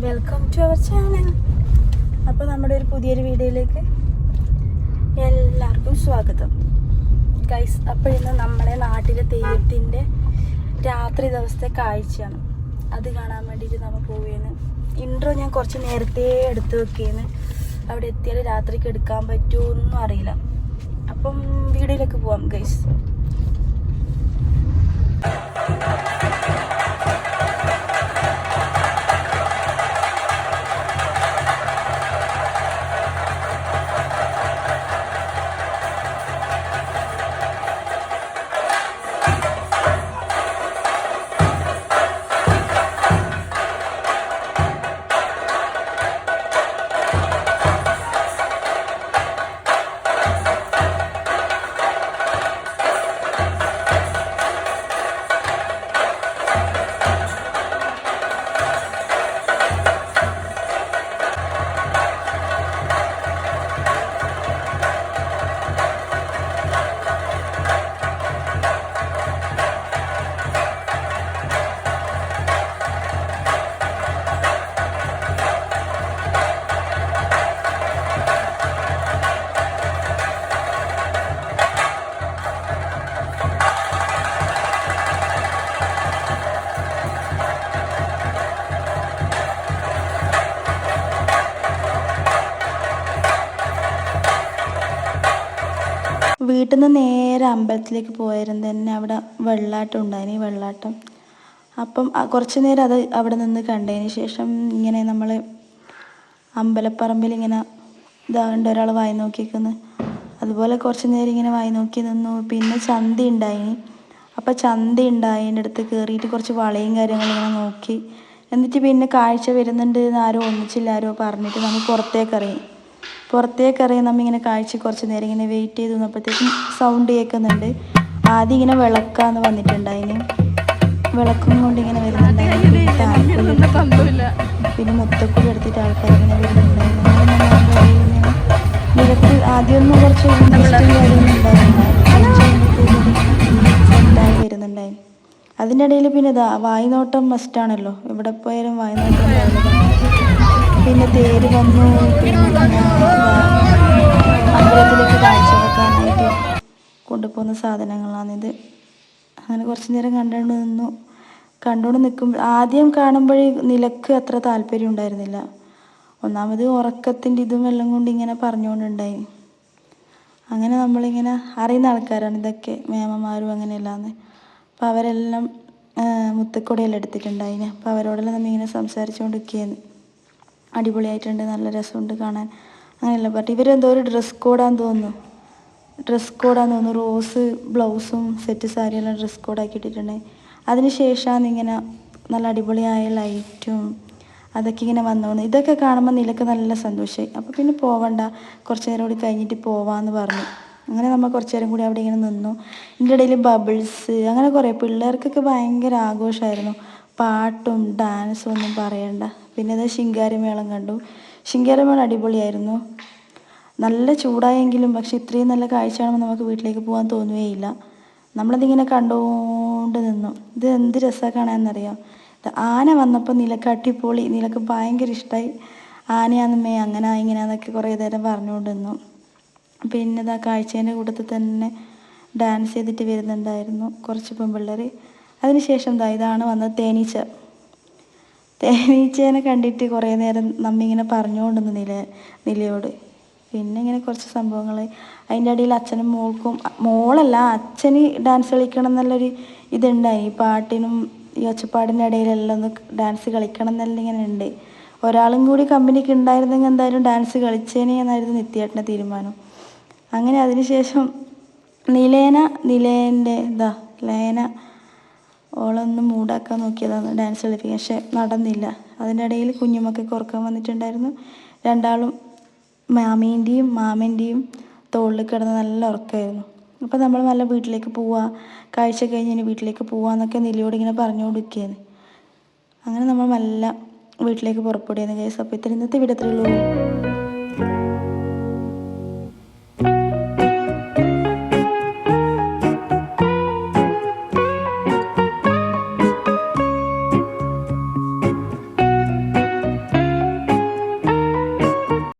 Channel അപ്പോൾ നമ്മുടെ ഒരു പുതിയൊരു വീഡിയോയിലേക്ക് എല്ലാവർക്കും സ്വാഗതം. ഗൈസ് അപ്പോൾ ഇന്ന് നമ്മളെ നാട്ടിലെ തെയ്യത്തിന്റെ രാത്രി ദിവസത്തെ കാഴ്ചയാണ്. അത് കാണാൻ വേണ്ടിയിട്ട് നമ്മൾ പോവുകയാണ് ഇൻട്രോ ഞാൻ കുറച്ച് നേരത്തെ എടുത്ത് വെക്കുകയാണ് അവിടെ എത്തിയാൽ രാത്രിക്ക് എടുക്കാൻ പറ്റുമോ ഒന്നും അറിയില്ല. അപ്പം വീഡിയോയിലേക്ക് പോവാം ഗൈസ് വീട്ടിൽ നിന്ന് നേരെ അമ്പലത്തിലേക്ക് പോയായിരുന്നു. തന്നെ അവിടെ വെള്ളാട്ടം ഉണ്ടായിന് വെള്ളാട്ടം. അപ്പം കുറച്ച് നേരം അത് അവിടെ നിന്ന് കണ്ടതിന് ശേഷം ഇങ്ങനെ നമ്മൾ അമ്പലപ്പറമ്പിൽ ഇങ്ങനെ ഇതാകേണ്ട ഒരാൾ വായി നോക്കിക്കുന്നു അതുപോലെ കുറച്ച് നേരം ഇങ്ങനെ വായി നോക്കി നിന്നു. പിന്നെ ചന്തി ഉണ്ടായിന്. അപ്പം ചന്തി ഉണ്ടായതിന്റെ അടുത്ത് കയറിയിട്ട് കുറച്ച് വളയും കാര്യങ്ങളും ഇങ്ങനെ നോക്കി. എന്നിട്ട് പിന്നെ കാഴ്ച വരുന്നുണ്ട് എന്ന് ആരോ ഒന്നിച്ചില്ല ആരോ പറഞ്ഞിട്ട് നമ്മൾ പുറത്തേക്ക് ഇറങ്ങി. പുറത്തേക്ക് നമ്മിങ്ങനെ കാഴ്ച കുറച്ച് നേരം ഇങ്ങനെ വെയിറ്റ് ചെയ്ത് നിന്നപ്പോഴത്തേക്കും സൗണ്ട് കേൾക്കുന്നുണ്ട്. ആദ്യം ഇങ്ങനെ വിളക്കാന്ന് വന്നിട്ടുണ്ടായിന്. വിളക്കും കൊണ്ട് ഇങ്ങനെ വരുന്നുണ്ടായിരുന്നു പിന്നെ മൊത്തക്കൂടി എടുത്തിട്ട് ആൾക്കാർ ഇങ്ങനെ വരുന്നുണ്ടായിരുന്നു നിരക്ക് ആദ്യമൊന്നും കുറച്ച് വരുന്നുണ്ടായിരുന്നു. വരുന്നുണ്ടായി. അതിന്റെ ഇടയിൽ പിന്നെ ഇതാ വായ്നോട്ടം മസ്റ്റാണല്ലോ എവിടെ പോയാലും വായ്നോട്ടം പിന്നെ തേര് വന്നു അമ്പലത്തിലേക്ക് കാഴ്ച വെക്കാനായിട്ട് കൊണ്ടുപോകുന്ന സാധനങ്ങളാണിത് അങ്ങനെ കുറച്ച് നേരം കണ്ടുകൊണ്ട് നിന്നു. കണ്ടുകൊണ്ട് നിൽക്കുമ്പോൾ ആദ്യം കാണുമ്പോഴേ നിലയ്ക്ക് അത്ര താല്പര്യം ഉണ്ടായിരുന്നില്ല. ഒന്നാമത് ഉറക്കത്തിന്റെ ഇതും എല്ലാം കൊണ്ട് ഇങ്ങനെ പറഞ്ഞുകൊണ്ടുണ്ടായി അങ്ങനെ നമ്മളിങ്ങനെ അറിയുന്ന ആൾക്കാരാണ് ഇതൊക്കെ മേമമാരും അങ്ങനെയല്ലാന്ന്. അപ്പോൾ അവരെല്ലാം മുത്തക്കൊടിയെല്ലാം എടുത്തിട്ടുണ്ടായിന്. അപ്പോൾ അവരോടെല്ലാം നമ്മിങ്ങനെ സംസാരിച്ചുകൊണ്ടിരിക്കുകയാണ് അടിപൊളിയായിട്ടുണ്ട് നല്ല രസമുണ്ട് കാണാൻ. അങ്ങനെയല്ല ബട്ട് ഇവരെന്തോ ഒരു ഡ്രസ് കോഡാന്ന് തോന്നുന്നു. ഡ്രസ് കോഡാന്ന് തോന്നുന്നു റോസ് ബ്ലൗസും സെറ്റ് സാരിയെല്ലാം ഡ്രസ് കോഡാക്കി ഇട്ടിട്ടുണ്ട്. അതിന് ശേഷമാണ് ഇങ്ങനെ നല്ല അടിപൊളിയായ ലൈറ്റും അതൊക്കെ ഇങ്ങനെ വന്നോന്ന് ഇതൊക്കെ കാണുമ്പോൾ നിലയ്ക്ക് നല്ല സന്തോഷമായി അപ്പോൾ പിന്നെ പോവണ്ട കുറച്ച് നേരം കൂടി കഴിഞ്ഞിട്ട് പോവാന്ന് പറഞ്ഞു. അങ്ങനെ നമ്മൾ കുറച്ച് നേരം കൂടി അവിടെ ഇങ്ങനെ നിന്നു. ഇതിന്റെ ഇടയിൽ ബബിൾസ് അങ്ങനെ കുറേ. പിള്ളേർക്കൊക്കെ ഭയങ്കര ആഘോഷമായിരുന്നു പാട്ടും ഡാൻസും ഒന്നും പറയണ്ട. പിന്നെ അത് ശിങ്കാരിമേളം കണ്ടു. ശിങ്കാരിമേളം അടിപൊളിയായിരുന്നു. നല്ല ചൂടായെങ്കിലും പക്ഷെ ഇത്രയും നല്ല കാഴ്ച കാണുമ്പോൾ നമുക്ക് വീട്ടിലേക്ക് പോകാൻ തോന്നുകയില്ല. നമ്മളതിങ്ങനെ കണ്ടുകൊണ്ട് നിന്നു. ഇത് എന്ത് രസമാണ് കാണാമെന്നറിയാം ആന വന്നപ്പോൾ നിലയ്ക്ക് അടിപൊളി നിലയ്ക്ക് ഭയങ്കര ഇഷ്ടമായി ആനയാണെന്നേ അങ്ങനെ ഇങ്ങനെയാന്നൊക്കെ കുറേ നേരം പറഞ്ഞുകൊണ്ട് നിന്നു. പിന്നെ ഇതാ കാഴ്ചേന്റെ കൂട്ടത്തിൽ തന്നെ ഡാൻസ് ചെയ്തിട്ട് വരുന്നുണ്ടായിരുന്നു കുറച്ച് പെൺപിള്ളേർ അതിനുശേഷം ദാ ഇതാണ് വന്നത് തേനീച്ച. തേനീച്ചേനെ കണ്ടിട്ട് കുറേ നേരം നമ്മിങ്ങനെ പറഞ്ഞുകൊണ്ടിരുന്നു നില നിലയോട്. പിന്നെ ഇങ്ങനെ കുറച്ച് സംഭവങ്ങൾ. അതിന്റെ ഇടയിൽ അച്ഛനും മോൾക്കും മോളല്ല അച്ഛന് ഡാൻസ് കളിക്കണം എന്നുള്ളൊരു ഇതുണ്ടായി. ഈ പാട്ടിനും ഈ ഒച്ചപ്പാടിന്റെ ഇടയിലെല്ലാം ഒന്ന് ഡാൻസ് കളിക്കണം എന്നെല്ലാം ഇങ്ങനെ ഉണ്ട് ഒരാളും കൂടി കമ്പനിക്ക് ഉണ്ടായിരുന്നെങ്കിൽ എന്തായാലും ഡാൻസ് കളിച്ചേനെ എന്നായിരുന്നു നിത്യേട്ടന്റെ തീരുമാനം. അങ്ങനെ അതിനുശേഷം നിലേന നിലേന്റെ എന്താ ലേന ഓളൊന്ന് മൂടാക്കാൻ നോക്കിയതാണ് ഡാൻസ് കളിപ്പിക്കാൻ. പക്ഷെ നടന്നില്ല. അതിന്റെ ഇടയിൽ കുഞ്ഞുമക്കൾക്ക് ഉറക്കം വന്നിട്ടുണ്ടായിരുന്നു. രണ്ടാളും മാമീന്റെയും മാമന്റെയും തോളിൽ കിടന്ന് നല്ല ഉറക്കമായിരുന്നു. അപ്പോൾ നമ്മൾ നല്ല വീട്ടിലേക്ക് പോവാ. കാഴ്ച കഴിഞ്ഞ് ഇനി വീട്ടിലേക്ക് പോവാന്നൊക്കെ നിലയോട് ഇങ്ങനെ പറഞ്ഞുകൊണ്ടിരിക്കുകയാണ്. അങ്ങനെ നമ്മൾ നല്ല വീട്ടിലേക്ക് പുറപ്പെടുകയാണ് കേസ് അപ്പോൾ ഇത്ര ഇന്നത്തെ വിടത്തിലുള്ളൂ